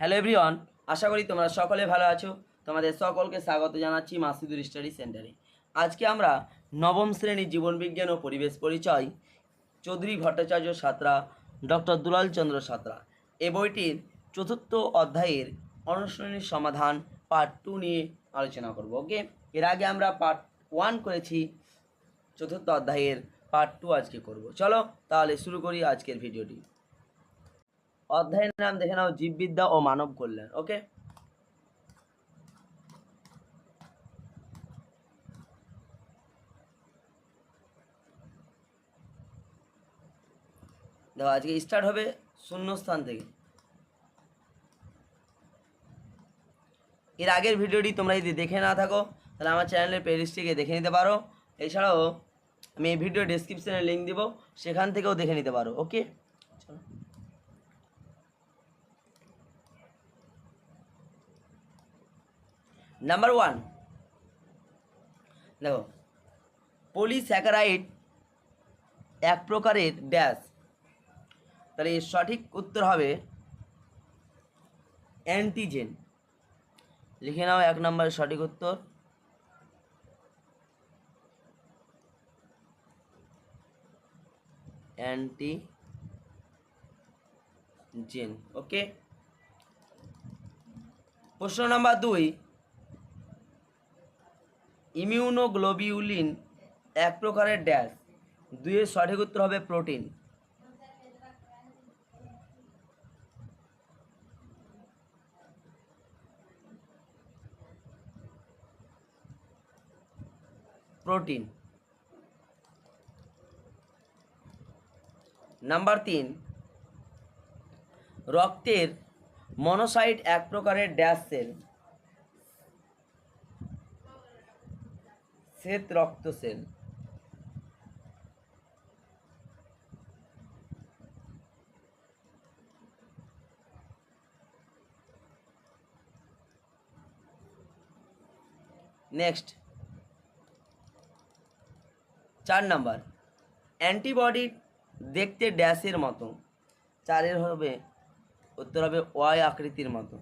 Hello everyone আশা করি তোমরা সকলে ভালো আছো। তোমাদের সকলকে স্বাগত জানাচ্ছি মাসিদুর স্টাডি সেন্টারে। আজকে আমরা নবম শ্রেণির জীবনবিজ্ঞান ও পরিবেশ পরিচয়, চৌধুরী ভট্টাচার্য সাঁতরা, ডক্টর দুলাল চন্দ্র সাঁতরা। এ বইটির চতুর্থ অধ্যায়ের অনুশীলনীর সমাধান পার্ট টু নিয়ে আলোচনা করব ওকে এর আগে আমরা পার্ট ওয়ান করেছি, চতুর্থ অধ্যায়ের পার্ট টু আজকে করব। চলো তাহলে শুরু করি আজকের ভিডিওটি অধ্যায়ের নাম দেখে নাও, জীববিদ্যা ও মানব কল্যাণ ওকে দেখো, আজকে স্টার্ট হবে শূন্যস্থান থেকে। এর আগের ভিডিওটি তোমরা যদি দেখে না থাকো, তাহলে আমার চ্যানেলের প্লেলিস্টটিকে দেখে নিতে পারো। এছাড়াও, আমি এই ভিডিও ডেসক্রিপশনে লিঙ্ক দিব, সেখান থেকেও দেখে নিতে পারো ওকে চলো নাম্বার ওয়ান দেখো পলিস্যাকারাইড এক প্রকারের ড্যাশ তাহলে এর সঠিক উত্তর হবে অ্যান্টিজেন লিখে নাও এক নম্বরের সঠিক উত্তর। অ্যান্টি জেন ওকে প্রশ্ন নাম্বার দুই। ইমিউনোগ্লোবিউলিন এক প্রকারের ড্যাশ, দুইয়ের সঠিক উত্তর হবে প্রোটিন। প্রোটিন। নাম্বার তিন, রক্তের মনোসাইট এক প্রকারের ড্যাশ সেল। শ্বেত রক্ত সেল। নেক্সট। চার নাম্বার। অ্যান্টিবডি দেখতে ড্যাশের মতো। চারের হবে, উত্তর হবে ওয়াই আকৃতির মতো।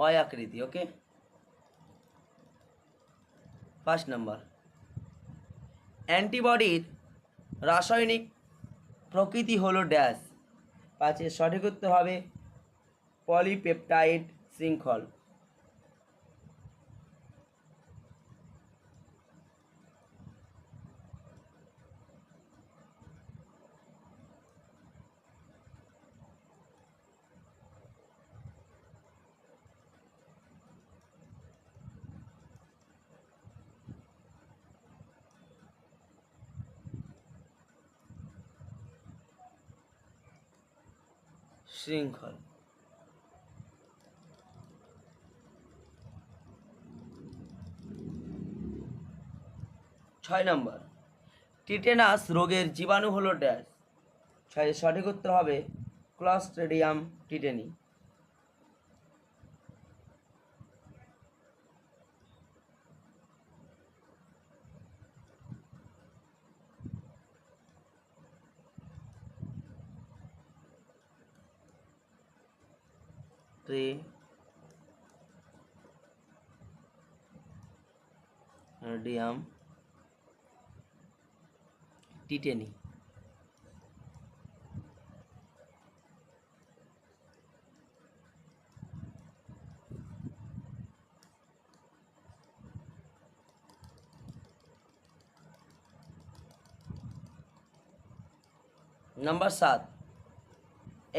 ওয়াই আকৃতি ওকে পাঁচ নাম্বার অ্যান্টিবডির রাসায়নিক প্রকৃতি হলো ড্যাশ। পাঁচের সঠিক উত্তর হবে পলিপেপটাইড শৃঙ্খল। শৃঙ্খল। ছয় নম্বর টিটেনাস রোগের জীবাণু হলো ড্যাশ। ছয় সঠিক উত্তর হবে clostridium tetani. Tridium tetani number সাত.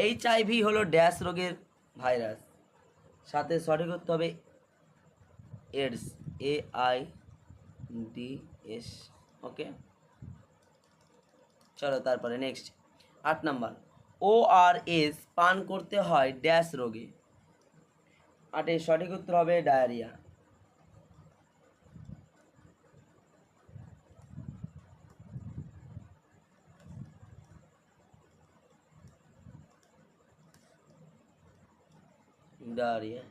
এইচ আইভি হলো ড্যাশ রোগের ভাইরাস। সাথে সঠিক উত্তর হবে AIDS, A I D S, okay? চলো তারপরে নেক্সট। আট নাম্বার, ও আর এস পান করতে হয় ড্যাশ রোগে। আটের সঠিক উত্তর হবে ডায়রিয়া। ডায়রিয়া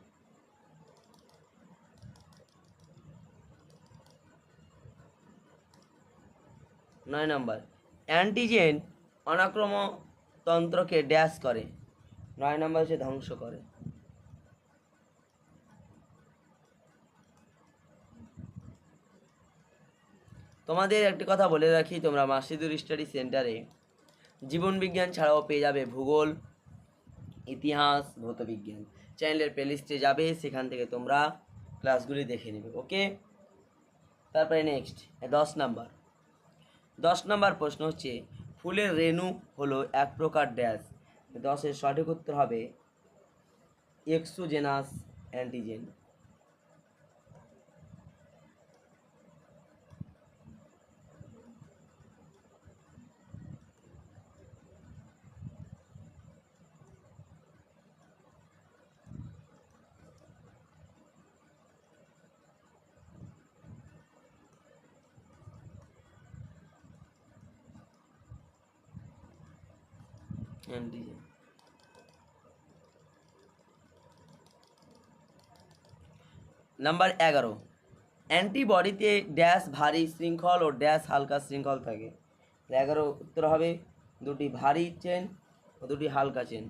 নয় নম্বর। অ্যান্টিজেন অনাক্রমতন্ত্রকে ড্যাশ করে। নয় নম্বর হচ্ছে ধ্বংস করে। তোমাদের একটি কথা বলে রাখি, তোমরা মাসিদুর স্টাডি সেন্টারে জীবন বিজ্ঞান ছাড়াও পেয়ে যাবে ভূগোল, ইতিহাস ভৌতবিজ্ঞান চ্যানেলের প্লেলিস্টে যাবে, সেখান থেকে তোমরা ক্লাসগুলি দেখে নেবে ওকে তারপরে নেক্সট দশ নাম্বার। দশ নাম্বার প্রশ্ন হচ্ছে, ফুলের রেণু হলো এক প্রকার ড্যাশ দশের সঠিক উত্তর হবে এক্সোজেনাস অ্যান্টিজেন অ্যান্টিজেন নাম্বার এগারো অ্যান্টিবডিতে ড্যাশ ভারী শৃঙ্খল ও ড্যাশ হালকা শৃঙ্খল থাকে। তো এগারো উত্তর হবে দুটি ভারী চেন ও দুটি হালকা চেন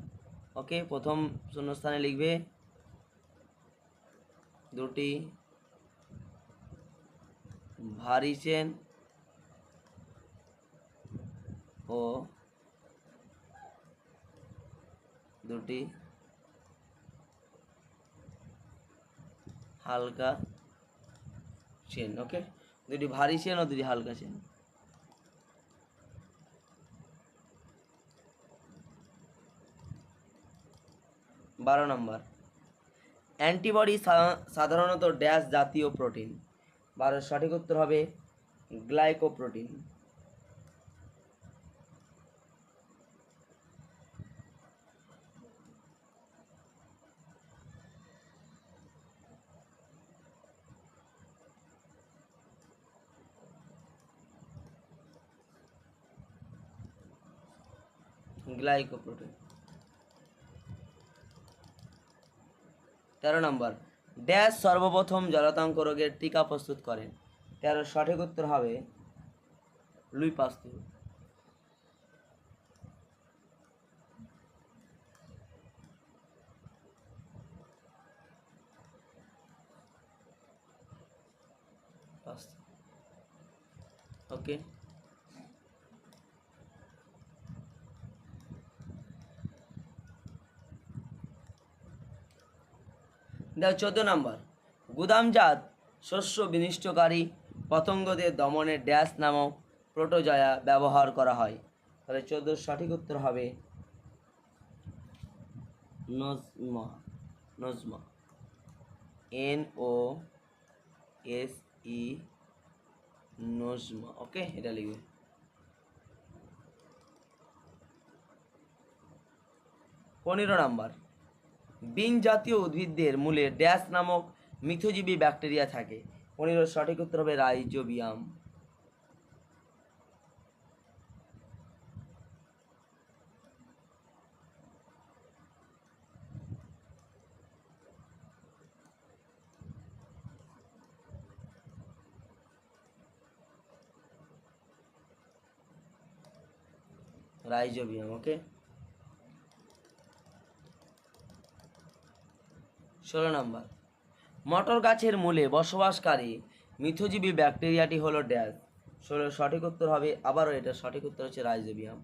ওকে প্রথম শূন্যস্থানে লিখবে দুটি ভারী চেন ও দুটি। হালকা চেন ওকে দুটি ভারী চেন ও দুটি হালকা চেন বারো নম্বর। অ্যান্টিবডি সাধারণত ড্যাশ জাতীয় প্রোটিন বারো সঠিক উত্তর হবে গ্লাইকোপ্রোটিন গ্লাইকোপ্রোটিন। তেরো নম্বর ড্যাশ সর্বপ্রথম জলাতঙ্ক রোগের টিকা প্রস্তুত করেন। তেরো সঠিক উত্তর হবে লুই পাস্তুর। ওকে। দেখো চোদ্দ নম্বর। গুদামজাত শস্য বিনিষ্টকারী পতঙ্গদের দমনে ড্যাশ নামক প্রোটোজয়া ব্যবহার করা হয়। তাহলে চোদ্দ সঠিক উত্তর হবে Najma Najma. N O S E Najma. ওকে, এটা লিখবে। পনেরো নাম্বার। বিন জাতীয় উদ্ভিদদের মূলে ড্যাশ নামক মিথজীবী ব্যাকটেরিয়া থাকে। পনেরো সঠিক উত্তর হবে রাইজোবিয়াম। রাইজোবিয়াম, ওকে? ষোলো নম্বর। মটর গাছের মূলে বসবাসকারী মিথজীবী ব্যাকটেরিয়াটি হলো ড্যাশ। ষোলো, সঠিক উত্তর হবে আবারও এটা, সঠিক উত্তর হচ্ছে রাইজোবিয়াম।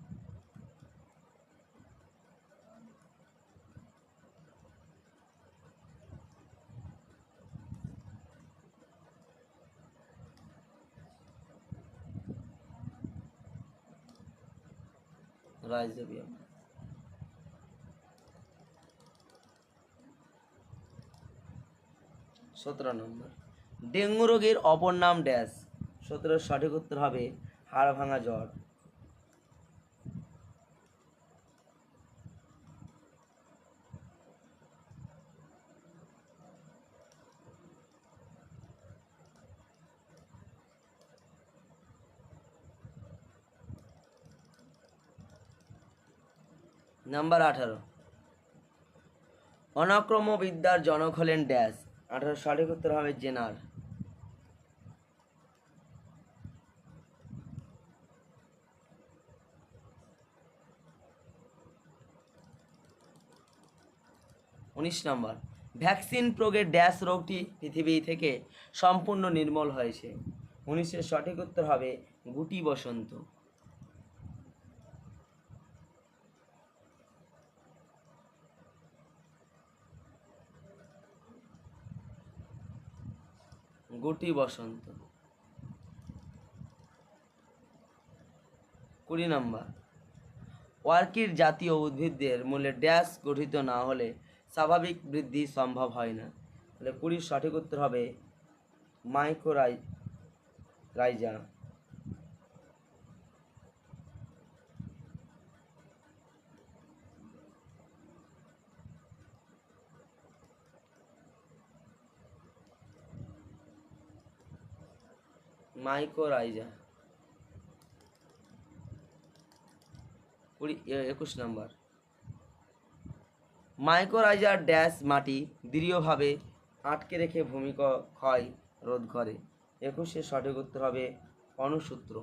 রাইজোবিয়াম। সতেরো নম্বর। ডেঙ্গু রোগের অপর নাম ড্যাশ। সতেরো, সঠিক উত্তর হবে হাড় ভাঙা জ্বর। নাম্বার আঠারো। অনাক্রম বিদ্যার জনক হলেন ড্যাশ। আঠারো সঠিক উত্তর হবে জেনার। উনিশ নম্বর। ভ্যাকসিন প্রোগের ড্যাশ রোগটি পৃথিবী থেকে সম্পূর্ণ নির্মল হয়েছে। উনিশের সঠিক উত্তর হবে গুটি বসন্ত। গুটি বসন্ত। কুড়ি নম্বর। ওয়ার্কির জাতীয় উদ্ভিদদের মূলে ড্যাশ গঠিত না হলে স্বাভাবিক বৃদ্ধি সম্ভব হয় না। তাহলে কুড়ির সঠিক উত্তর হবে মাইক্রোরাই রাইজা। মাইক্রোরাইজা কুড়ি একুশ নম্বর। মাইকোরাইজার ড্যাশ মাটি দৃঢ়ভাবে আটকে রেখে ভূমিক ক্ষয় রোধ করে। একুশে সঠিক উত্তর হবে অনুসূত্র।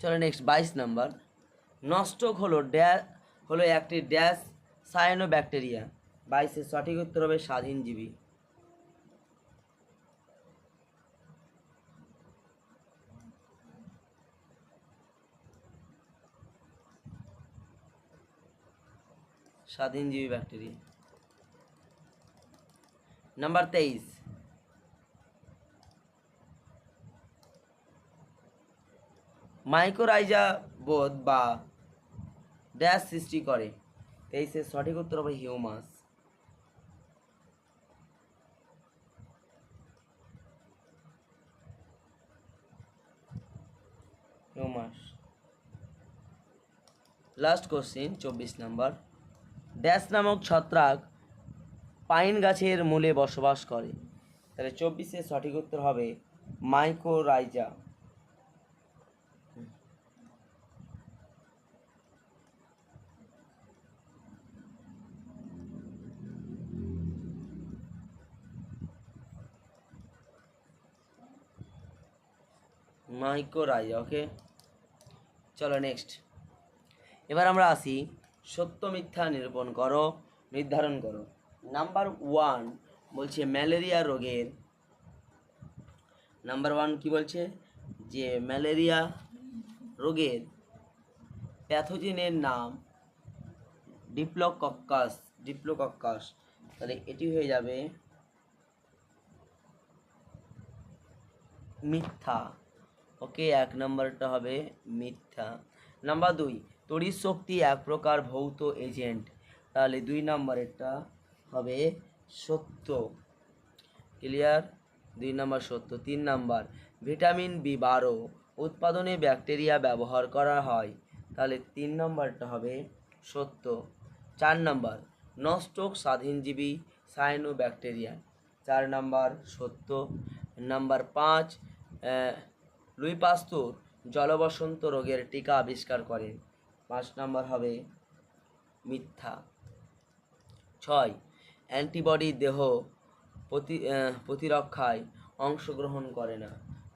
চলো নেক্সট বাইশ নাম্বার নস্টক হলো ড্যা, হলো একটি ড্যাশ সায়ানো ব্যাকটেরিয়া বাইশের সঠিক উত্তর হবে স্বাধীনজীবী। স্বাধীনজীবী ব্যাকটেরিয়া নাম্বার তেইশ। মাইক্রোরাইজা বোধ বা ড্যাশ সৃষ্টি করে। তেইশের সঠিক উত্তর হবে হিউমাস হিউমাস লাস্ট কোশ্চিন চব্বিশ নাম্বার। ড্যাশ নামক ছত্রাক পাইন গাছের মূলে বসবাস করে। তাহলে চব্বিশের সঠিক উত্তর হবে মাইক্রোরাইজা মাইক্রোরাইজা ওকে চলো নেক্সট এবার আমরা আসি, সত্য মিথ্যা নিরূপণ করো, নির্ধারণ করো। নাম্বার ওয়ান বলছে ম্যালেরিয়া রোগের। নাম্বার ওয়ান কি বলছে? যে ম্যালেরিয়া রোগের প্যাথোজেনের নাম ডিপ্লোকক্কাস ডিপ্লোকক্কাস তাহলে এটি হয়ে যাবে মিথ্যা। ওকে, এক নম্বরটা হবে মিথ্যা। নাম্বার দুই, তড়িৎ শক্তি এক প্রকার ভৌত এজেন্ট। তাহলে দুই নম্বরেরটা হবে সত্য। ক্লিয়ার? দুই নম্বর সত্য। তিন নম্বর, ভিটামিন বি বারো, উৎপাদনে ব্যাকটেরিয়া ব্যবহার করা হয়। তাহলে তিন নম্বরটা হবে সত্য। চার নম্বর নস্টক স্বাধীনজীবী সাইনো ব্যাকটেরিয়া চার নম্বর সত্য। নাম্বার পাঁচ লুই পাস্তুর জলবসন্ত রোগের টিকা আবিষ্কার করেন পাঁচ নম্বর হবে মিথ্যা। ছয়, অ্যান্টিবডি দেহ প্রতি প্রতিরক্ষায় অংশগ্রহণ করে না।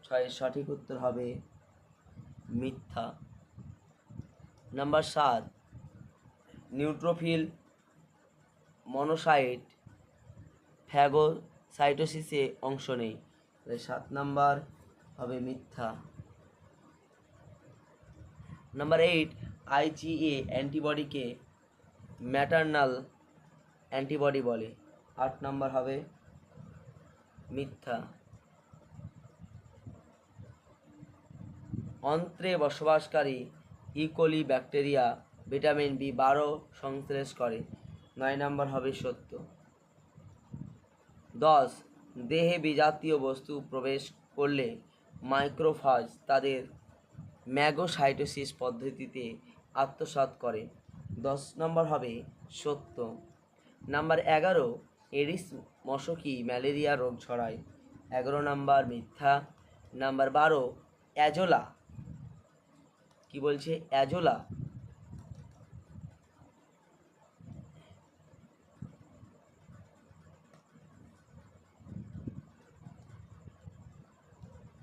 ছয়ের সঠিক উত্তর হবে মিথ্যা। নাম্বার সাত, নিউট্রোফিল মনোসাইট ফ্যাগোসাইটোসিসে অংশ নেই। সাত নাম্বার হবে মিথ্যা। নাম্বার এইট আইজিএ অ্যান্টিবডিকে ম্যাটার্নাল অ্যান্টিবডি বলে। আট নাম্বার হবে মিথ্যা। অন্ত্রে বসবাসকারী ইকোলি ব্যাকটেরিয়া ভিটামিন বি বারো সংশ্লেষ করে। নয় নাম্বার হবে সত্য। দশ, দেহে বিজাতীয় বস্তু প্রবেশ করলে মাইক্রোফাজ তাদের ম্যাগোসাইটোসিস পদ্ধতিতে আত্মসাত করে। দশ নম্বর হবে সত্য। নাম্বার এগারো, এডিস মশকি ম্যালেরিয়া রোগ ছড়ায়। এগারো নাম্বার, মিথ্যা। নাম্বার বারো, অ্যাজোলা। কি বলছে? অ্যাজোলা।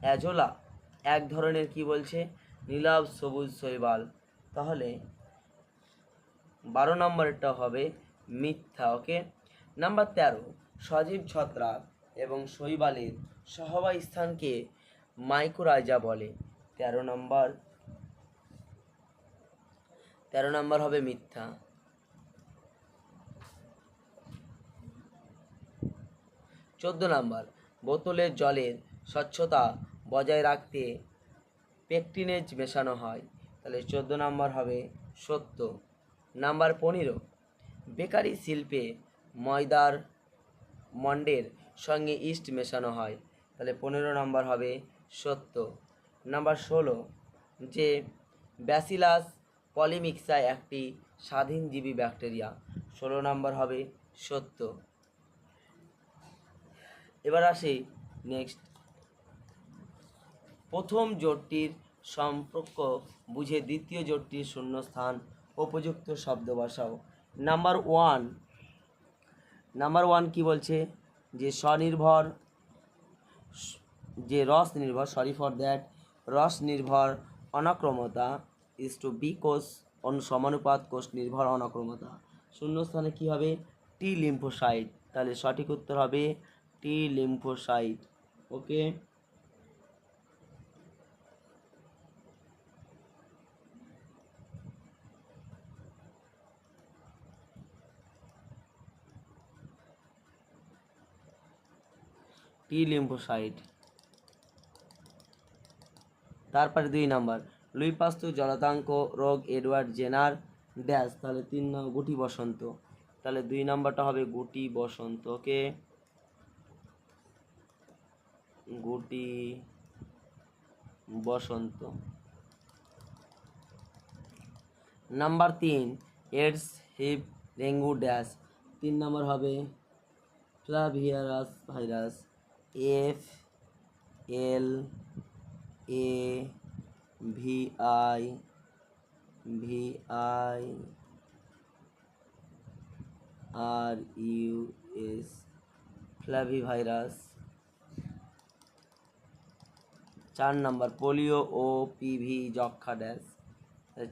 অ্যাজোলা এক ধরনের কি বলছে? নীলাভ সবুজ শৈবাল। তাহলে বারো নম্বরটা হবে মিথ্যা, ওকে? নাম্বার তেরো, সজীব ছত্রাক এবং শৈবালের সহবাই স্থানকে মাইক্রোরাইজা বলে। তেরো নম্বর তেরো নম্বর হবে মিথ্যা। চোদ্দ নম্বর, বোতলের জলের স্বচ্ছতা বজায় রাখতে পেকটিনেজ মেশানো হয়। তাহলে চোদ্দ নম্বর হবে সত্য। নাম্বার পনেরো, বেকারি শিল্পে ময়দার মন্ডের সঙ্গে ইস্ট মেশানো হয়। তাহলে পনেরো নম্বর হবে সত্য। নাম্বার ষোলো, যে ব্যাসিলাস পলিমিক্সা একটি স্বাধীনজীবী ব্যাকটেরিয়া। ষোলো নম্বর হবে সত্য। এবার আসি নেক্সট প্রথম জোটটির সম্পর্ক বুঝে দ্বিতীয় জোটটির শূন্যস্থান, উপযুক্ত শব্দ বসাও নাম্বার ওয়ান নাম্বার ওয়ান কি বলছে? যে স্বনির্ভর, যে রস নির্ভর সরি ফর দ্যাট রস নির্ভর অনাক্রমতা ইজ টু বি কোষ সমানুপাত, কোষ নির্ভর অনাক্রমতা। শূন্যস্থানে কি হবে? টি লিম্ফোসাইট তাহলে সঠিক উত্তর হবে টি লিম্ফোসাইট ওকে টি লিম্ফোসাইট। তারপরে দুই নাম্বার লুই পাস্তু জলাতাঙ্ক রোগ এডওয়ার্ড জেনার ড্যাশ তাহলে তিন গুটি বসন্ত। তাহলে দুই নাম্বারটা হবে গুটি বসন্ত, ওকে? গুটি বসন্ত। নাম্বার তিন, এডস হিপ ডেঙ্গু ড্যাশ, তিন নাম্বার হবে flavivirus virus. F L A V I V I R U S flavi virus চার নম্বর পোলিও ও পিভি যক্ষা ড্যাশ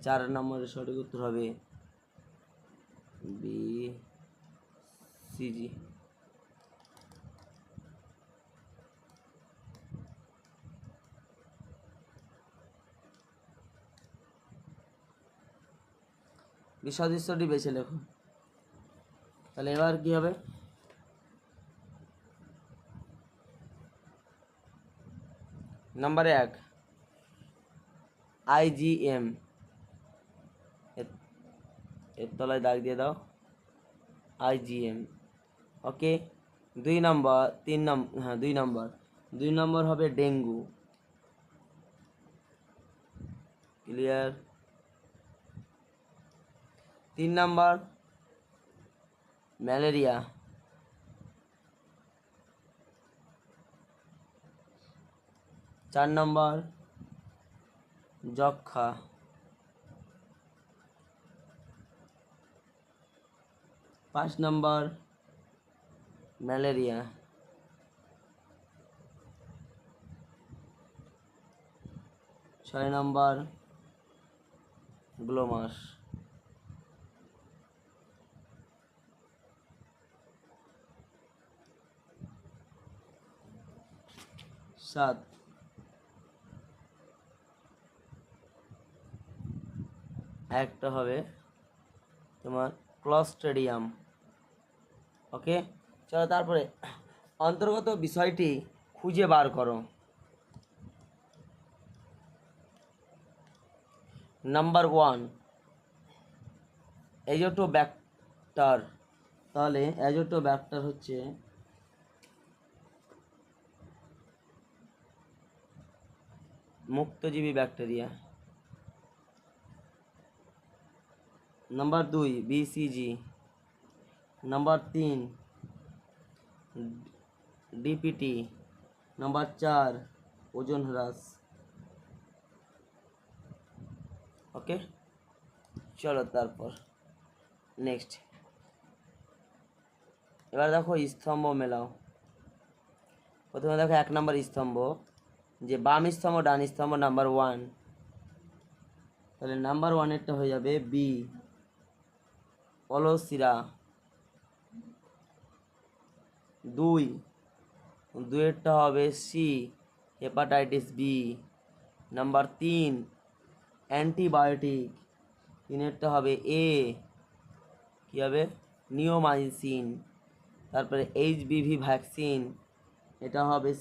চার নম্বরের সঠিক উত্তর হবে বি সিজি বিসদৃশ্যটি বেছে লেখো। তাহলে এবার কি হবে? নাম্বার এক আইজিএম এর তলায় দাগ দিয়ে দাও। আইজিএম ওকে, দুই নম্বর, তিন নম্বর হ্যাঁ দুই নম্বর। দুই নম্বর হবে ডেঙ্গু। ক্লিয়ার? তিন নাম্বার ম্যালেরিয়া। চার নম্বর যক্ষা পাঁচ নম্বর ম্যালেরিয়া। ছয় নম্বর গ্লোমাস। সাত একটা হবে তোমার ক্লস্টেডিয়াম। ওকে? চলো তারপরে অন্তর্গত বিষয়টি খুঁজে বার করো। নাম্বার ওয়ান এজোটো ব্যাক্টার তাহলে এজোটো ব্যাক্টার হচ্ছে মুক্তজীবী ব্যাকটেরিয়া নাম্বার দুই বিসিজি নাম্বার তিন ডিপিটি নাম্বার চার ওজন হ্রাস ওকে চলো তারপর নেক্সট এবার দেখো স্তম্ভ মেলাও প্রথমে দেখো এক নম্বর স্তম্ভ যে বাম স্তম্ভ, ডান স্তম্ভ নাম্বার ওয়ান তাহলে নাম্বার ওয়ানেরটা হয়ে যাবে বি অলসিরা। দুই। দুয়েরটা হবে সি হেপাটাইটিস বি নাম্বার তিন অ্যান্টিবায়োটিক তিনেরটা হবে এ কী হবে? নিওমাইসিন তারপরে এইচ এইচবিভি ভ্যাকসিন এটা হবে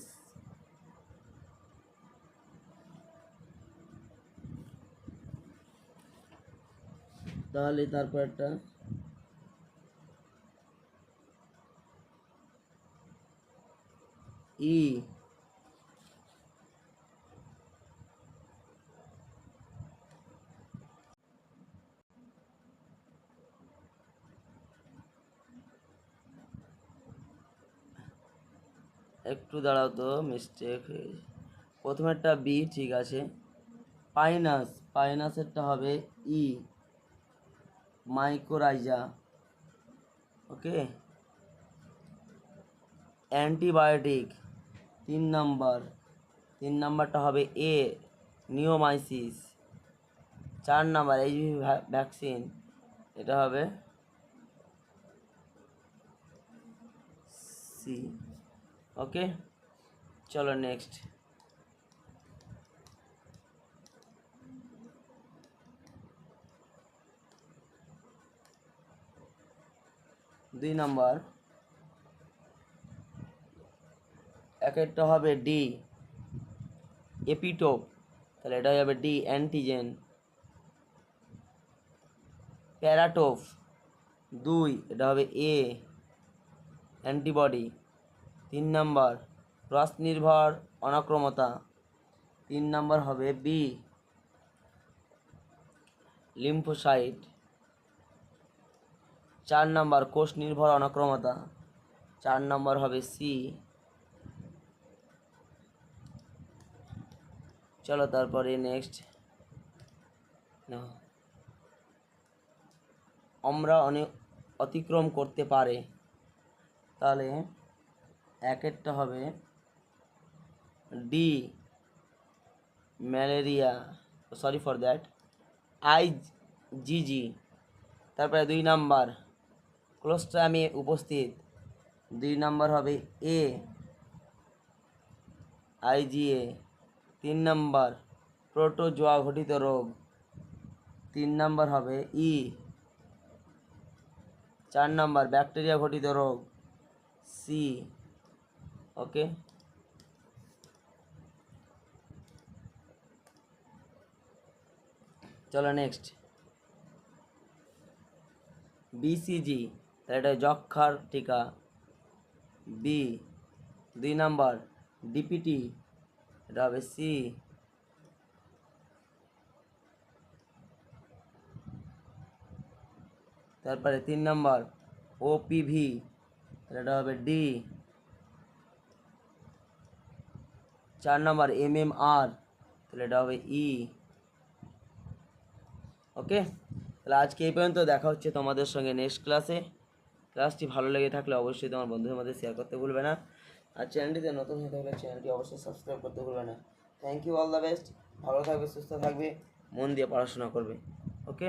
তাহলে তারপর একটা ই একটু দাঁড়াও তো মিস্টেক প্রথমেরটা বি ঠিক আছে। পাইনাস পাইনাসেরটা হবে ই মাইক্রোরাইজা ওকে অ্যান্টিবায়োটিক তিন নাম্বার। তিন নাম্বারটা হবে এ নিওমাইসিস চার নাম্বার এইচভি ভ্যাকসিন এটা হবে সি ওকে চলো নেক্সট দুই নাম্বার। এক একটা হবে ডি এপিটোপ। তাহলে এটা হবে ডি অ্যান্টিজেন প্যারাটোফ দুই, এটা হবে এ অ্যান্টিবডি তিন নাম্বার রস নির্ভর অনাক্রমতা। তিন নাম্বার হবে বি লিম্ফোসাইট চার নাম্বার কোষ নির্ভর অনাক্রমতা। চার নাম্বার হবে সি চলো তারপরে নেক্সট আমরা অনেক অতিক্রম করতে পারে। তাহলে একেরটা হবে D malaria. Sorry for that IgG তারপরে দুই নাম্বার। ক্লোস্ট্রামে উপস্থিত। দুই নাম্বার হবে এ আইজিএ তিন নাম্বার প্রোটোজোয়া ঘটিত রোগ। তিন নাম্বার হবে ই চার নাম্বার ব্যাকটেরিয়া ঘটিত রোগ। সি ওকে চলো নেক্সট বিসিজি এটা যক্ষার টিকা। বি দুই নাম্বার ডিপিটি এটা হবে সি তারপরে তিন নাম্বার ওপিভি এটা হবে ডি চার নাম্বার এম এম আর তাহলে এটা হবে ই ওকে তাহলে আজকে এই পর্যন্ত দেখা হচ্ছে তোমাদের সঙ্গে নেক্সট ক্লাসে ক্লাসটি ভালো লেগে থাকলে অবশ্যই তোমার বন্ধুদের মধ্যে শেয়ার করতে ভুলবে না। আর চ্যানেলটিতে নতুন হয়ে থাকলে চ্যানেলটি অবশ্যই সাবস্ক্রাইব করতে ভুলবে না। Thank you all the best ভালো থাকবে, সুস্থ থাকবে, মন দিয়ে পড়াশোনা করবে। ওকে